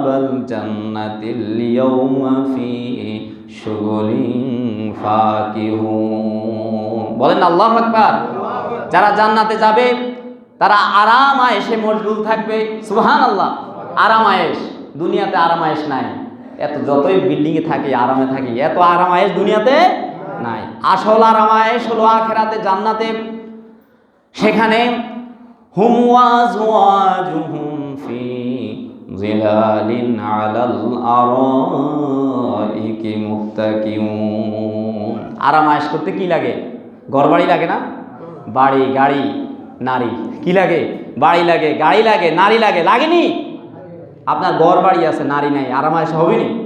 الجنة اليوم في شغل فاكهون বলেন আল্লাহ আকবার যারা জান্নাতে যাবে তারা আরাম আয়েসে মশগুল থাকবে সুবহান আল্লাহ আরাম আয়েস দুনিয়াতে আরাম আয়েস নাই এত যতই বিল্ডিং এ থাকি আরামে থাকি এত আরাম আয়েস দুনিয়াতে নাই আসল আরাম আয়েস হলো আখেরাতে জান্নাতে সেখানে হুম ওয়াজওয়াজুহুম ফি জিলালিন আলাল আরাইকি মুত্তাকিউন আরাম আয়েশ করতে কি লাগে? ঘর বাড়ি লাগে না? বাড়ি, গাড়ি, নারী। কি লাগে? বাড়ি লাগে, গাড়ি লাগে, নারী লাগে, লাগেনি? আপনার ঘর বাড়ি আছে, নারী নাই আরাম হবে নি?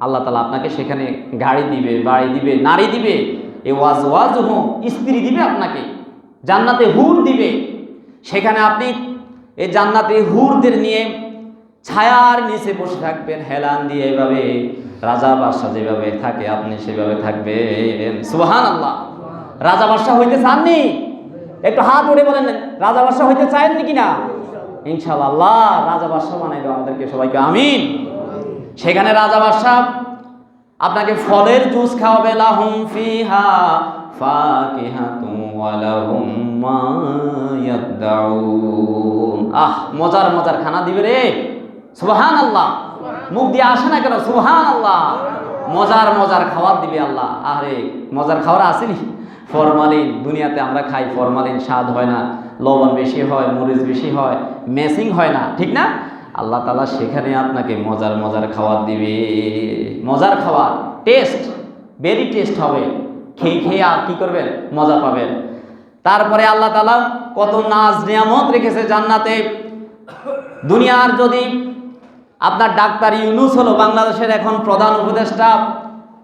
আল্লাহ তালা আপনাকে সেখানে গাড়ি দিবে, বাড়ি দিবে, নারী দিবে। এ ওয়াজ ওয়াজ হুম স্ত্রী দিবে আপনাকে, জান্নাতে হুর দিবে। সেখানে আপনি এই জান্নাতে হুরদের নিয়ে ছায়ার নিচে বসে থাকবেন, হেলান দিয়ে এভাবে, রাজা বাদশাহ যেভাবে থাকে, আপনি সেভাবে থাকবেন। সুবাহান আল্লাহ রাজা বাদশাহ হইতে চাননি? একটু হাত উঠে বলেন, রাজা বাদশাহ হইতে চায়েননি কিনা? ইনশাআল্লাহ আল্লাহ রাজা বাদশাহ বানাই আমাদেরকে সবাইকে, আমিন। সেখানে রাজা বাদশাহ আপনাকে ফলের জুস খাওয়াবে, লাহুম ফিহা ফাকিহাতুন ওয়া মা আহ, মজার মজার খানা দিবে রে। সুবহানাল্লাহ। মুখ দিয়ে আসে না কেন? সুবহানাল্লাহ। মজার মজার খাবার দিবে আল্লাহ। আরে, মজার খাবার আসেনি ফরমালিন, দুনিয়াতে আমরা খাই, ফরমালিন স্বাদ হয় না। লবণ বেশি হয়, মরিচ বেশি হয় মেসিং হয় না। ঠিক না? আল্লাহ তালা সেখানে আপনাকে মজার মজার খাবার দিবে। মজার খাবার, টেস্ট ভেরি টেস্ট হবে। খেয়ে খেয়ে আর কী করবেন? মজা পাবেন। তারপরে আল্লাহ তালা কত নাজ নিয়ামত রেখেছে জান্নাতে। দুনিয়ার যদি আপনার ডাক্তার ইউনুস হলো বাংলাদেশের এখন প্রধান উপদেষ্টা।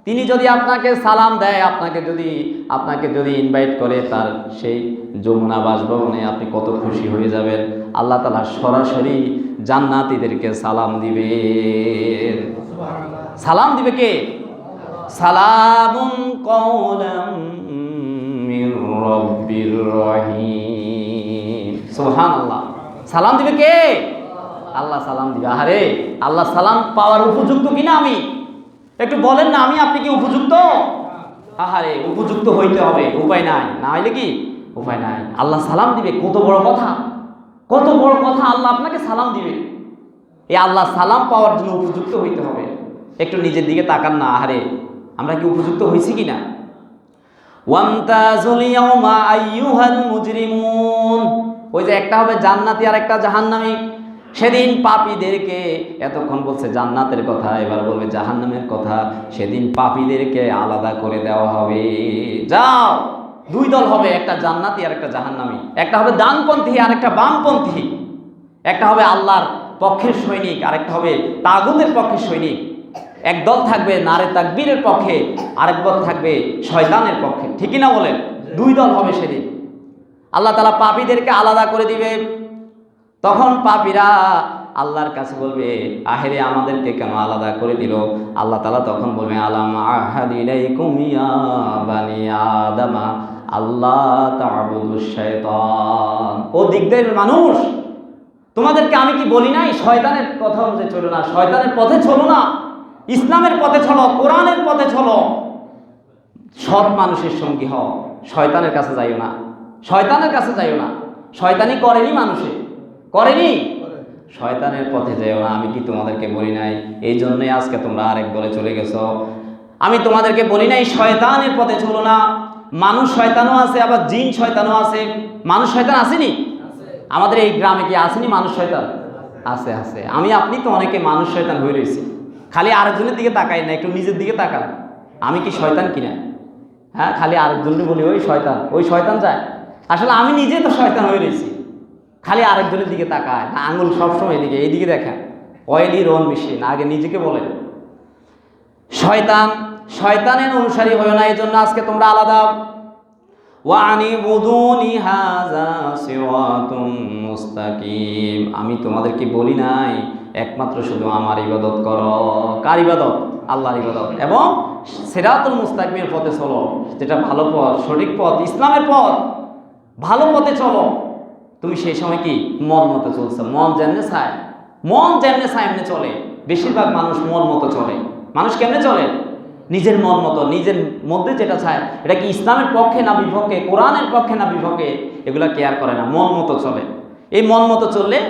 তিনি যদি আপনাকে সালাম দেয়, আপনাকে যদি আপনাকে যদি ইনভাইট করে, তার সেই যমুনা বাসভবনে আপনি কত খুশি হয়ে যাবেন। আল্লাহ তালা সরাসরি জান্নাতীদেরকে সালাম দিবে। সালাম দিবে কে? সালামুন কওলাম মির রব্বির রহিম। সালাম দিবে কে? আল্লাহ সালাম দিবে। আরে আল্লাহ সালাম পাওয়ার উপযুক্ত কিনা আমি? একটু বলেন না, আমি আপনি কি উপযুক্ত? আহারে, উপযুক্ত হইতে হবে, উপায় নাই। না হইলে কি? উপায় নাই। আল্লাহ সালাম দিবে, কত বড় কথা। কত বড় কথা আল্লাহ আপনাকে সালাম দিবে। এই আল্লাহ সালাম পাওয়ার জন্য উপযুক্ত হইতে হবে। একটু নিজের দিকে তাকান না, আহারে। আমরা কি উপযুক্ত হয়েছি কি না ওই যে একটা হবে জান্নাতি আর একটা জাহান্নামী। সেদিন পাপীদেরকে, এতক্ষণ বলছে জান্নাতের কথা, এবার বলবে জাহান্নামের কথা, সেদিন পাপীদেরকে আলাদা করে দেওয়া হবে। যাও, দুই দল হবে, একটা জান্নাতি আর একটা জাহান্নামী। একটা হবে দানপন্থী আর একটা বামপন্থী। একটা হবে আল্লাহর পক্ষের সৈনিক আর একটা হবে তাগুদের পক্ষের সৈনিক। এক দল থাকবে নারে তাকবীরের পক্ষে, আরেক দল থাকবে শয়তানের পক্ষে। ঠিকই না বলেন? দুই দল হবে সেদিন। আল্লাহ তালা পাপীদেরকে আলাদা করে দিবে। তখন পাপীরা আল্লাহর কাছে বলবে, আহেরে, আমাদেরকে কেন আলাদা করে দিল? আল্লাহ তালা তখন বলবে, আলাম আহাদিলাইকুম ইয়া বানি আদামা আল্লাহ শাইতান ও দিকদের মানুষ, তোমাদেরকে আমি কি বলি নাই? শয়তানের কথা অনুযায়ী চলো না, শয়তানের পথে চলো না, ইসলামের পথে চলো, কোরআনের পথে চলো। সৎ মানুষের সঙ্গী হও, শয়তানের কাছে যাইও না, শয়তানের কাছে যাইও না, শয়তানি করেনি মানুষে। করেনি? শয়তানের পথে যেও না আমি কি তোমাদেরকে বলি নাই? এই জন্যই আজকে তোমরা আরেক দলে চলে গেছো। আমি তোমাদেরকে বলি নাই শয়তানের পথে চলো না। মানুষ শয়তানও আছে আবার জিন শয়তানও আছে। মানুষ শয়তান আসেনি? আমাদের এই গ্রামে কি আসেনি মানুষ শয়তান? আছে আছে। আমি আপনি তো অনেকে মানুষ শয়তান হয়ে রয়েছি। খালি আরেকজনের দিকে তাকাই না একটু নিজের দিকে তাকান। আমি কি শয়তান কিনা? হ্যাঁ খালি আরেকজনকে বলি ওই শয়তান ওই শয়তান যায়। আসলে আমি নিজে তো শয়তান হয়ে রয়েছি। খালি আরেকজনের দিকে তাকায় না, আঙুল সবসময় এদিকে এইদিকে দেখেন অয়েলি রন মেশিন আগে নিজেকে বলেন শয়তান, শয়তানের অনুসারী হয়েও না এই জন্য আজকে তোমরা আলাদা। মুস্তাকিম। আমি তোমাদেরকে বলি নাই, একমাত্র শুধু আমার ইবাদত করো। কার ইবাদত? আল্লাহর ইবাদত। এবং সিরাতুল মুস্তাকিমের পথে চলো, যেটা ভালো পথ, সঠিক পথ, ইসলামের পথ, ভালো পথে চলো। তুমি সেই সময় কি মন মতো চলছো? মন যেমনে চায় মন যেমনে চায় এমনি চলে। বেশিরভাগ মানুষ মন মতো চলে। মানুষ কেমনে চলে? নিজের মন মতো, নিজের মধ্যে যেটা চায় এটা কি ইসলামের পক্ষে না বিপক্ষে, কোরআনের পক্ষে না বিপক্ষে, এগুলা কেয়ার করে না। মন মতো চলে। এই মন মতো চললে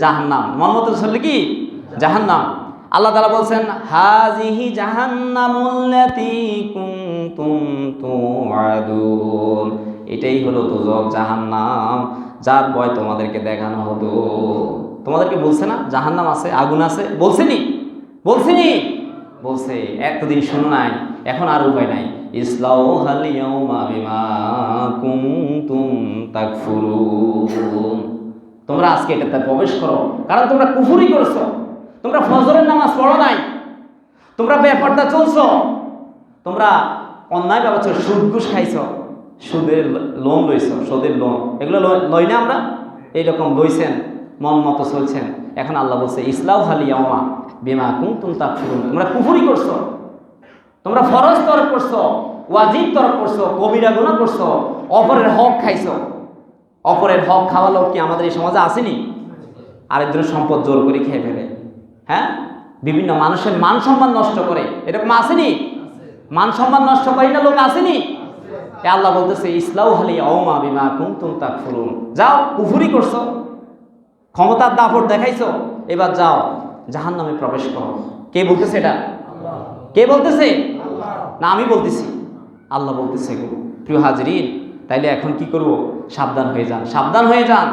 জাহান্নাম। মন মতো চললে কি? জাহান্নাম। আল্লাহ তালা বলছেন হাজিহি জাহান্নামুল্লাতি কুনতুম তুআদুন। এটাই হলো দুজক জাহান্নাম। যার ভয় তোমাদেরকে দেখানো হতো। তোমাদেরকে বলছে না? জাহান্নাম আছে, আগুন আছে? বলছেনি? বলছেনি? বলছে, এতদিন শোনো নাই, এখন আর উপায় নাই। তোমরা আজকে এটাতে প্রবেশ করো। কারণ তোমরা কুফুরি করছ। তোমরা ফজরের নামাজ পড়ো নাই। তোমরা ব্যাপারটা চলছো। তোমরা অন্যায় ব্যবস্থা সুদ ঘুষ খাইছো। সুদের লোন লইছো, সুদের লোন এগুলো লই না আমরা এইরকম লইছেন, মন মতো চলছেন। এখন আল্লাহ বলছে ইসলাম হালিয়ামা বিমা কুমতুম তা তোমরা কুফুরি করছ, তোমরা ফরজ তরফ করছ, ওয়াজিব তরফ করছ কবিরা গুণা করছ, অপরের হক খাইছো। অপরের হক খাওয়া লোক কি আমাদের এই সমাজে আসেনি? আরেকজনের সম্পদ জোর করে খেয়ে ফেলে। হ্যাঁ? বিভিন্ন মানুষের মান সম্মান নষ্ট করে। এরকম আসেনি? মান সম্মান নষ্ট করে না লোক আসেনি? আল্লাহ বলতেছে ইসলাউ হালি অমা বিমা কুমতুম তাক ফুরুন যাও কুফুরি করছ ক্ষমতার দাপট দেখাইছো এবার যাও জাহান নামে প্রবেশ করো। কে বলতেছে এটা? কে বলতেছে? না আমি বলতেছি। আল্লাহ বলতেছে গো প্রিয় হাজরিন তাইলে এখন কি করব? সাবধান হয়ে যান সাবধান হয়ে যান।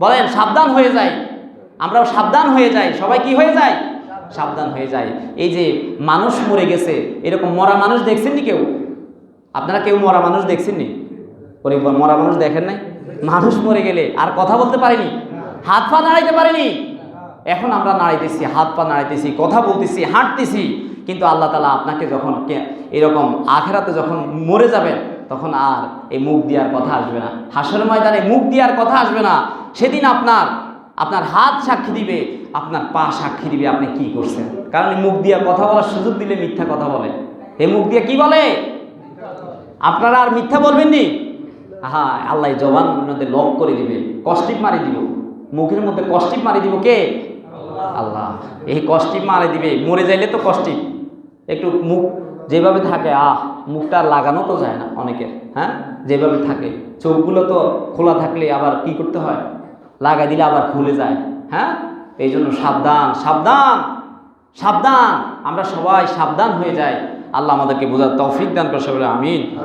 বলেন সাবধান হয়ে যাই। আমরাও সাবধান হয়ে যাই। সবাই কি হয়ে যায়? সাবধান হয়ে যায়। এই যে মানুষ মরে গেছে এরকম মরা মানুষ দেখছেন নি কেউ? আপনারা কেউ মরা মানুষ দেখছেন নি মরা মানুষ দেখেন নাই? মানুষ মরে গেলে আর কথা বলতে পারেনি? হাত পা নাড়াইতে পারেনি? এখন আমরা নাড়াইতেছি, হাত পা নাড়াইতেছি, কথা বলতেছি, হাঁটতেছি। কিন্তু আল্লাহ তালা আপনাকে যখন এরকম আখেরাতে যখন মরে যাবেন, তখন আর এই মুখ দেওয়ার কথা আসবে না। হাসর ময়দানে মুখ দেওয়ার কথা আসবে না। সেদিন আপনার আপনার হাত সাক্ষী দিবে, আপনার পা সাক্ষী দিবে আপনি কি করছেন? কারণ মুখ দিয়ে কথা বলার সুযোগ দিলে মিথ্যা কথা বলে। এই মুখ দিয়ে কি বলে? আপনারা আর মিথ্যা বলবেন নি? হ্যাঁ আল্লাহ জবান মধ্যে লক করে দিবে। কষ্টিপ মারি দিব। মুখের মধ্যে কষ্টিপ মারি দিব কে? আল্লাহ। এই কষ্টিপ মারি দিবে। মরে যাইলে তো কষ্টিপ একটু মুখ যেভাবে থাকে, আহ, মুখটা লাগানো তো যায় না অনেকের হ্যাঁ? যেভাবে থাকে। চোখগুলো তো খোলা থাকলে আবার কি করতে হয়? লাগাই দিলে আবার খুলে যায় হ্যাঁ? এই জন্য সাবধান সাবধান সাবধান। আমরা সবাই সাবধান হয়ে যাই। আল্লাহ আমাদেরকে বোঝার তৌফিক দান করে সবাই, আমিন।